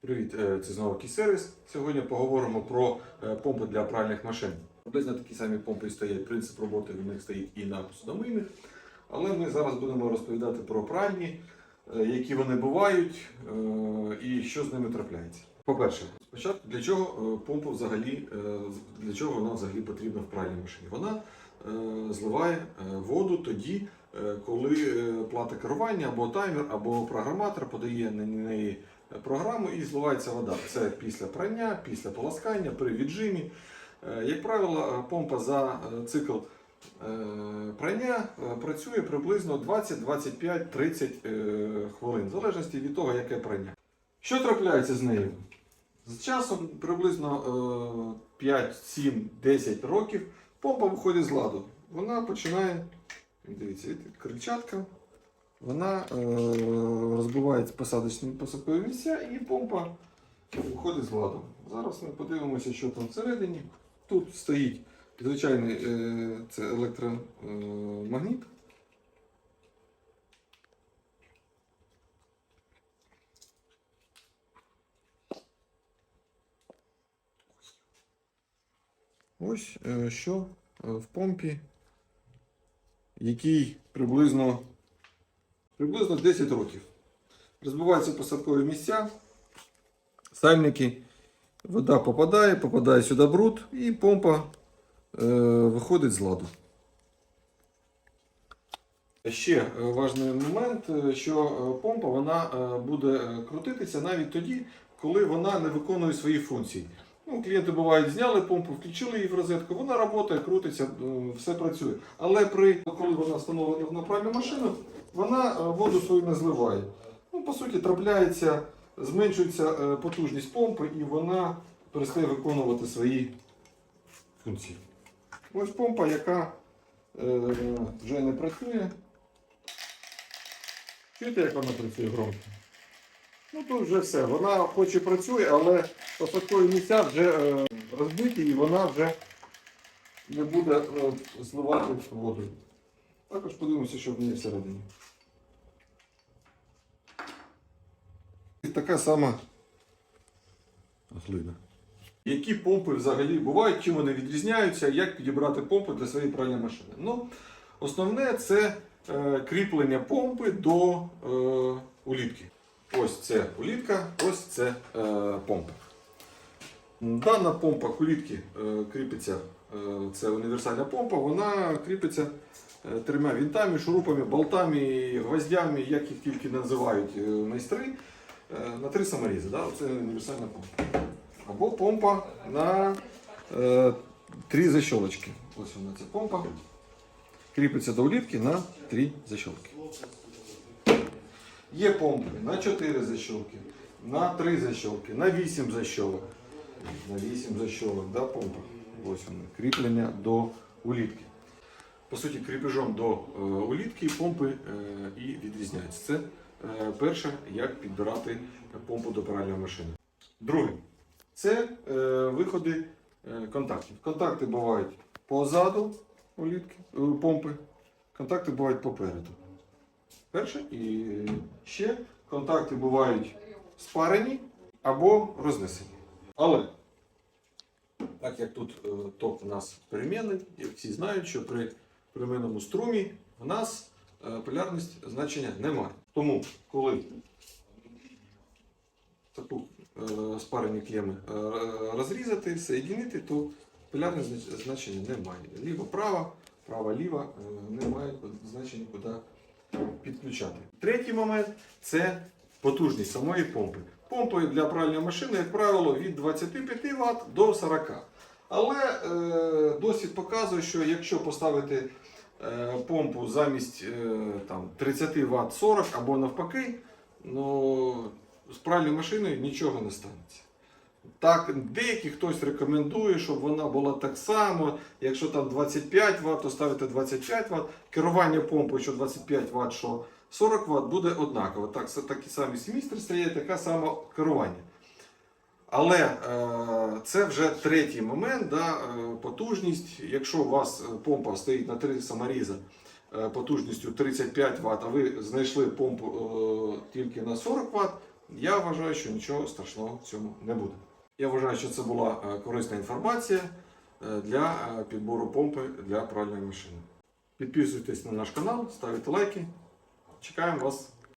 Привіт, е, це знову Кій-сервіс. Сьогодні поговоримо про е, помпи для пральних машин. Приблизно такі самі помпи стоять, принцип роботи в них стоїть і на посудомийних. Але ми зараз будемо розповідати про пральні, е, які вони бувають і що з ними трапляється. По-перше, спочатку для чого помпа взагалі, для чого вона взагалі потрібна в пральній машині? Вона зливає воду тоді, коли плата керування або таймер, або програматор подає на неї програму і зливається вода. Це після прання, після полоскання, при віджимі. Е, Як правило, помпа за е, цикл е, прання е, працює приблизно 20, 25, 30 е, хвилин, в залежності від того, яке прання. Що трапляється з нею? З часом приблизно е, 5, 7, 10 років помпа виходить з ладу. Вона починає, дивіться, кричатка, вона е, розбиває посадочні посадкові місця і помпа виходить з ладу. Зараз ми подивимося, що там всередині. Тут стоїть звичайний е, це електромагніт. Ось е, що е, в помпі, який приблизно, приблизно 10 років. Розбиваються посадкові місця, сальники, вода попадає, попадає сюди бруд і помпа е, виходить з ладу. Ще е, важливий момент, е, що е, помпа вона буде крутитися навіть тоді, коли вона не виконує свої функції. Ну, клієнти бувають, зняли помпу, включили її в розетку, вона працює, крутиться, все працює. Але при, коли вона встановлена на пральну машину, вона е, воду свою не зливає. Ну, по суті, трапляється, зменшується е, потужність помпи і вона перестає виконувати свої функції. Ось помпа, яка е, вже не працює. Чуєте, як вона працює громко? Ну тут вже все. Вона хоч і працює, але посадкові місця вже е, розбиті і вона вже не буде е, зливати воду. Також подивимося, що в неї всередині. І така сама глина. Які помпи взагалі бувають, чим вони відрізняються, як підібрати помпи для своєї пральної машини? Ну, основне це е, кріплення помпи до е, улітки. Ось це улітка, ось це е, помпа. Дана помпа улітки е, кріпиться, е, це універсальна помпа, вона кріпиться е, трьома вінтами, шурупами, болтами, гвоздями, як їх тільки називають е, майстри, е, на три саморізи. Да? Це універсальна помпа. Або помпа на е, три защолочки. Ось вона ця помпа. Кріпиться до улітки на три защолки. Є помпи на 4 защолки, на 3 защолки, на 8 защолок. На 8 защолок, да, помпа. Ось вона, кріплення до улітки. По суті, кріпежом до е, улітки помпи е, і відрізняються. Це е, перше, як підбирати помпу до пральної машини. Друге, це виходи контактів. Контакти бувають позаду улітки, помпи, контакти бувають попереду. Перше. І ще контакти бувають спарені або рознесені. Але, так як тут ток у нас перемінний, всі знають, що при перемінному струмі в нас е, полярність значення немає. Тому, коли таку е, спарені клеми е, розрізати, соєдинити, то полярність значення немає. Ліво-право, право-ліво е, немає значення куди підключати. Третій момент це потужність самої помпи. Помпи для пральної машини, як правило, від 25 Вт до 40. Але е, досвід показує, що якщо поставити помпу замість е, там, 30 Вт 40 або навпаки, ну, з пральною машиною нічого не станеться. Так, деякий хтось рекомендує, щоб вона була так само. Якщо там 25 Вт, то ставити 25 Вт. Керування помпою, що 25 Вт, що 40 Вт, буде однаково. Так, такі самі смістри стоять, таке саме керування. Але е, це вже третій момент, да, е, потужність. Якщо у вас е, помпа стоїть на 3 саморіза е, потужністю 35 Вт, а ви знайшли помпу тільки на 40 Вт, Я вважаю, що нічого страшного в цьому не буде. Я вважаю, що це була корисна інформація для підбору помпи для пральної машини. Підписуйтесь на наш канал, ставте лайки. Чекаємо вас